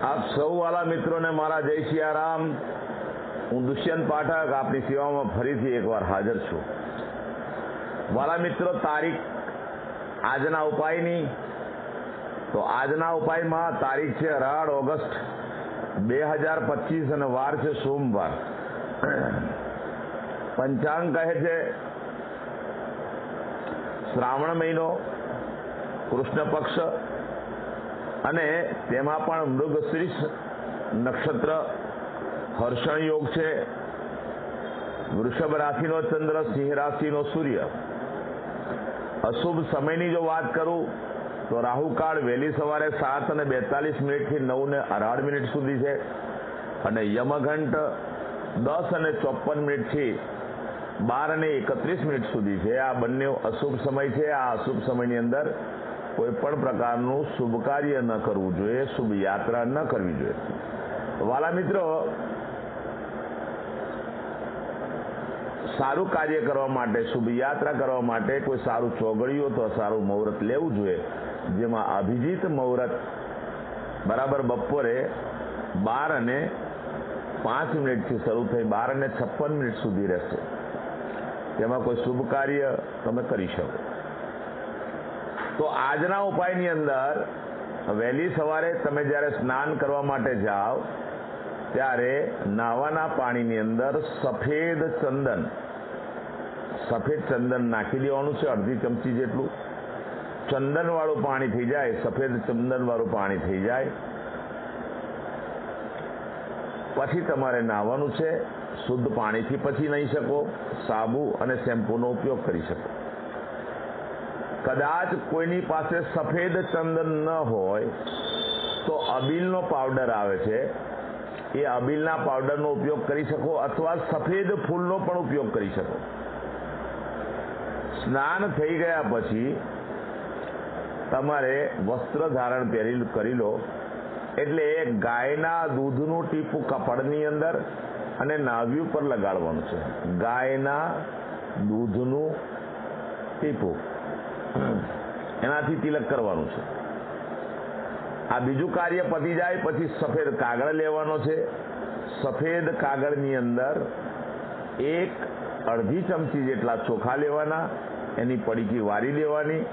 આપ સૌ વાલા મિત્રોને મારા જય સિયારામ હું દુષ્યંત પાઠક આપની સેવામાં ફરીથી એકવાર હાજર છું. વાલા મિત્રો, તારીખ આજના ઉપાયની. તો આજના ઉપાયમાં તારીખ છે અઢાર ઓગસ્ટ બે હજાર પચીસ અને વાર છે સોમવાર. પંચાંગ કહે છે, શ્રાવણ મહિનો, કૃષ્ણ પક્ષ અને તેમાં પણ મૃગશ્રીષ નક્ષત્ર, હર્ષણ યોગ છે, વૃષભ રાશિનો ચંદ્ર, સિંહ રાશિનો સૂર્ય. અશુભ સમયની જો વાત કરું, તો રાહુકાળ વહેલી સવારે સાત અને બેતાલીસ મિનિટથી નવ ને અઢાર મિનિટ સુધી છે. અને યમઘંટ દસ અને ચોપન મિનિટથી બાર અને એકત્રીસ મિનિટ સુધી છે. આ બંને અશુભ સમય છે. આ અશુભ સમયની અંદર કોઈ પણ પ્રકારનું શુભ કાર્ય ન કરવું જોઈએ, શુભ યાત્રા ન કરવી જોઈએ. વાલા મિત્રો, સારું કાર્ય કરવા માટે, શુભ યાત્રા કરવા માટે કોઈ સારું ચોગડિયું તો સારું મુહૂર્ત લેવું જોઈએ. જેમાં અભિજીત મુહૂર્ત બરાબર બપોરે બાર અને પાંચ મિનિટથી શરૂ થઈ, બાર અને છપ્પન મિનિટ સુધી રહેશે. તેમાં કોઈ શુભ કાર્ય તમે કરી શકો. તો આજના ઉપાયની અંદર વહેલી સવારે તમે જ્યારે સ્નાન કરવા માટે જાઓ, ત્યારે નાવાના પાણીની અંદર સફેદ ચંદન સફેદ ચંદન નાખી દેવાનું છે, અડધી ચમચી જેટલું. ચંદન વાળું પાણી થઈ જાય, સફેદ ચંદન વાળું પાણી થઈ જાય. પછી તમારે નાહવાનું છે, શુદ્ધ પાણીથી પછી નહીં શકો, સાબુ અને શેમ્પૂનો ઉપયોગ કરી શકો. કદાચ કોઈની પાસે સફેદ ચંદન ન હોય, તો અબીલનો પાવડર આવે છે. એ અબીલના પાવડરનો ઉપયોગ કરી શકો અથવા સફેદ ફૂલનો પણ ઉપયોગ કરી શકો. સ્નાન થઈ ગયા પછી તમારે વસ્ત્ર ધારણ પહેરી કરી લો. એટલે ગાયના દૂધનું ટીપું કપડની અંદર અને નાભી ઉપર લગાડવાનું છે. ગાયના દૂધનું ટીપું. એનાથી તિલક કરવાનું છે. આ બીજું કાર્ય પતી જાય, પછી સફેદ કાગળ લેવાનો છે. સફેદ કાગળની અંદર એક અડધી ચમચી જેટલા ચોખા લેવાના, એની પડીકી વારી દેવાની,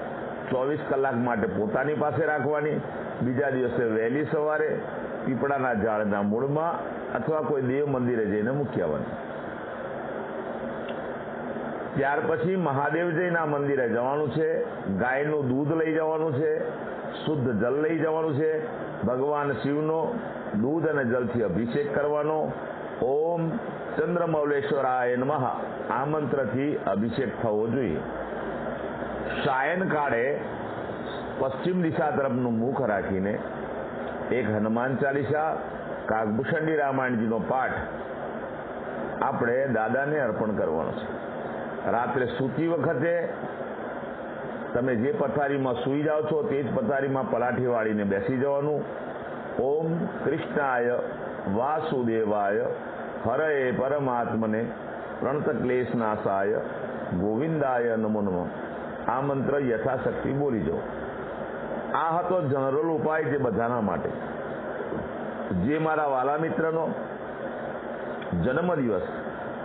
ચોવીસ કલાક માટે પોતાની પાસે રાખવાની, બીજા દિવસે વહેલી સવારે પીપળાના ઝાડના મૂળમાં અથવા કોઈ દેવ મંદિરે જઈને મૂકી આવવાની. ત્યાર પછી મહાદેવજીના મંદિરે જવાનું છે. ગાયનું દૂધ લઈ જવાનું છે. શુદ્ધ જલ લઈ જવાનું છે. ભગવાન શિવનો દૂધ અને જલથી અભિષેક કરવાનો. ઓમ ચંદ્રમૌલેશ્વરાય નમઃ. આ મંત્રથી અભિષેક થવો જોઈએ. સાયન કાળે પશ્ચિમ દિશા તરફનું મુખ રાખીને એક હનુમાન ચાલીસા કાગભૂષણી રામાયણજીનો પાઠ આપણે દાદાને અર્પણ કરવાનો છે. રાત્રે સૂતી વખતે તમે જે પથારીમાં સૂઈ જાઓ છો તે જ પથારીમાં પલાઠી વાળીને બેસી જવાનું. ઓમ કૃષ્ણાય વાસુદેવાય હરએ પરમાત્મને પ્રણત ક્લેશ નાશાય ગોવિંદાય નમો નમઃ. આ મંત્ર યથાશક્તિ બોલી જાઓ. આ હતો જનરલ ઉપાય જે બધાના માટે. જે મારા વાલા મિત્રનો જન્મદિવસ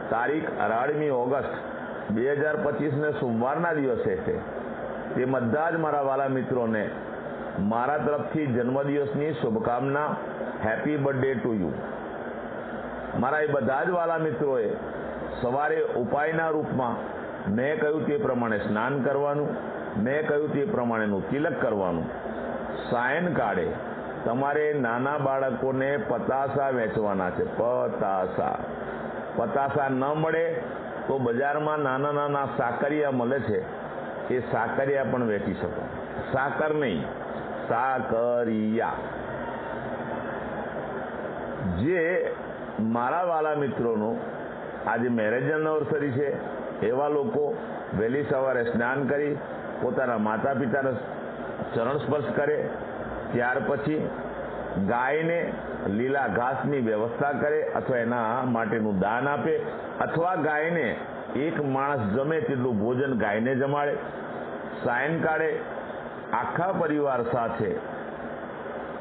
તારીખ અઢારમી ઓગસ્ટ બે હજાર પચીસને સોમવારના દિવસે છે. તે બધા જ મારા વાલા મિત્રોને મારા તરફથી જન્મદિવસની શુભકામના, હેપી બર્થડે ટુ યુ. મારા એ બધા જ વાલા મિત્રોએ સવારે ઉપાયના રૂપમાં મેં કહ્યું તે પ્રમાણે સ્નાન કરવાનું, મેં કહ્યું તે પ્રમાણેનું તિલક કરવાનું. સાયનકાળે તમારે નાના બાળકોને પતાસા વેચવાના છે. પતાસા. પતાસા ન મળે તો બજારમાં નાના નાના સાકરિયા મળે છે. એ સાકરિયા પણ વેચી શકો. સાકર નહીં, સાકરિયા. જે મારા વાલા મિત્રોનો આજે મેરેજ એનિવર્સરી છે, એવા લોકો વહેલી સવારે સ્નાન કરી, પોતાના માતા પિતાના ચરણ સ્પર્શ કરે, ત્યાર પછી ગાયને લીલા ઘાસની વ્યવસ્થા કરે અથવા એના માટેનું દાન આપે અથવા ગાયને એક માણસ જમે તેટલું ભોજન ગાયને જમાડે. સાયંકાળે આખા પરિવાર સાથે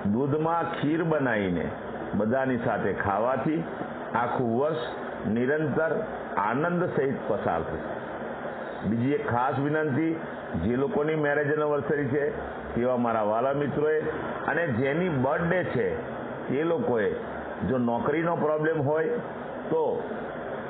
દૂધમાં ખીર બનાવીને બધાની સાથે ખાવાથી આખું વર્ષ નિરંતર આનંદ સહિત પસાર થશે. બીજી એક ખાસ વિનંતી, જે લોકોની મેરેજ એનિવર્સરી છે તેવા મારા વાલા મિત્રોએ, અને જેની બર્થડે છે, એ લોકોએ, જો નોકરીનો પ્રોબ્લેમ હોય, તો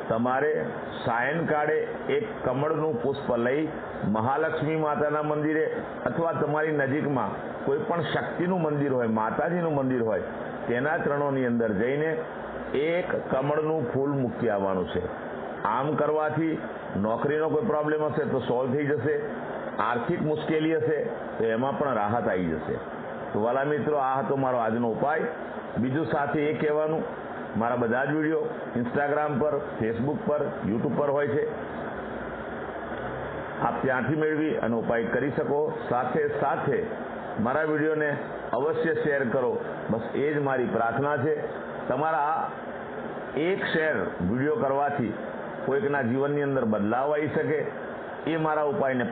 તમારે સાયનકાળે એક કમળનું પુષ્પ લઈ મહાલક્ષ્મી માતાના મંદિરે અથવા તમારી નજીકમાં કોઈ પણ શક્તિનું મંદિર હોય, માતાજીનું મંદિર હોય, તેના ચરણોની અંદર જઈને એક કમળનું ફૂલ મૂકી આવવાનું છે. આમ કરવાથી નોકરીનો કોઈ પ્રોબ્લેમ હશે તો સોલ્વ થઈ જશે, આર્થિક મુશ્કેલી હશે તો એમાં પણ રાહત આવી જશે. તો વાલા મિત્રો, આ હતો મારો આજનો ઉપાય. બીજું સાથે એ કહેવાનું, મારા બધા જ વીડિયો ઇન્સ્ટાગ્રામ પર ફેસબુક પર યુટ્યુબ પર હોય છે. આપ ત્યાંથી મેળવી અને ઉપાય કરી શકો. સાથે સાથે મારા વિડીયોને અવશ્ય શેર કરો. બસ એ જ મારી પ્રાર્થના છે. તમારા એક શેર વીડિયો કરવાથી કોઈકના જીવનની અંદર બદલાવ આવી શકે, એ મારા ઉપાયને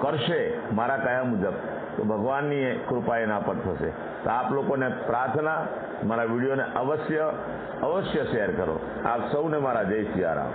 કરશે મારા કયા મુજબ. તો ભગવાનની કૃપા એના પર થશે. તો આપ લોકોને પ્રાર્થના, મારા વિડીયોને અવશ્ય અવશ્ય શેર કરો. આપ સૌને મારા જય સિયારામ.